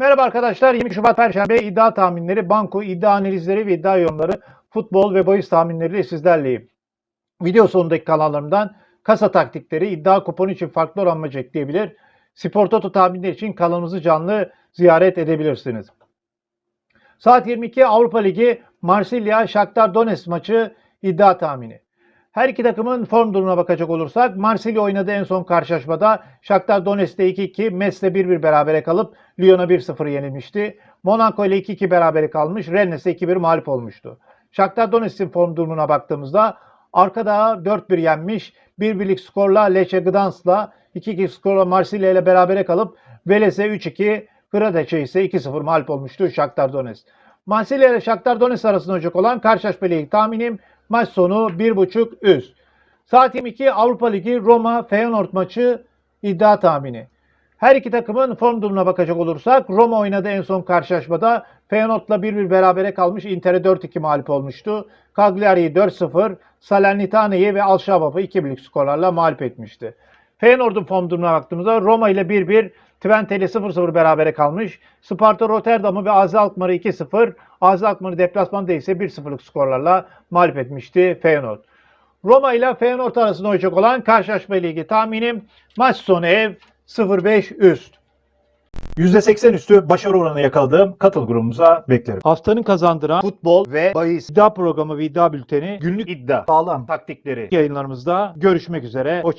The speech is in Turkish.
Merhaba arkadaşlar. 22 Şubat Perşembe iddia tahminleri, banko iddia analizleri ve iddia yorumları, futbol ve bahis tahminleriyle sizlerleyim. Video sonundaki kanallarımdan kasa taktikleri, iddia kuponu için farklı oranmacı ekleyebilir. Spor Toto tahminleri için kanalımızı canlı ziyaret edebilirsiniz. Saat 22 Avrupa Ligi Marsilya Shakhtar Donetsk maçı iddia tahmini. Her iki takımın form durumuna bakacak olursak Marsilya oynadığı en son karşılaşmada Shakhtar Donetsk'te 2-2, Metz'le 1-1 berabere kalıp Lyon'a 1-0 yenilmişti. Monaco ile 2-2 berabere kalmış, Rennes'e 2-1 mağlup olmuştu. Shakhtar Donetsk'in form durumuna baktığımızda arkada 4-1 yenmiş, 1-1'lik skorla Lecce Gdansk'la 2-2 skorla Marsilya ile berabere kalıp Veles'e 3-2, Hradec'e ise 2-0 mağlup olmuştu Shakhtar Donetsk. Marsilya ile Shakhtar Donetsk arasında olacak olan karşılaşma tahminim maç sonu 1.5 üst. Saat 22 Avrupa Ligi Roma Feyenoord maçı iddia tahmini. Her iki takımın form durumuna bakacak olursak Roma oynadı en son karşılaşmada Feyenoord'la 1-1 berabere kalmış Inter'e 4-2 mağlup olmuştu. Cagliari'yi 4-0, Salernitane'yi ve Alşabab'ı 2-1'lik skorlarla mağlup etmişti. Feyenoord'un form durumuna baktığımızda Roma ile 1-1, Twente ile 0-0 berabere kalmış. Sparta Rotterdam'ı ve AZ Alkmaar'ı 2-0, AZ Alkmaar'ı deplasmanda ise 1-0'lık skorlarla mağlup etmişti Feyenoord. Roma ile Feyenoord arasında oynayacak olan karşılaşma ile ilgili tahminim maç sonu ev 0-5 üst. %80 üstü başarı oranı yakaladığım katıl grubumuza beklerim. Haftanın kazandıran futbol ve bahis iddia programı ve iddia bülteni günlük iddia Sağlam. taktikleri yayınlarımızda görüşmek üzere. Hoşça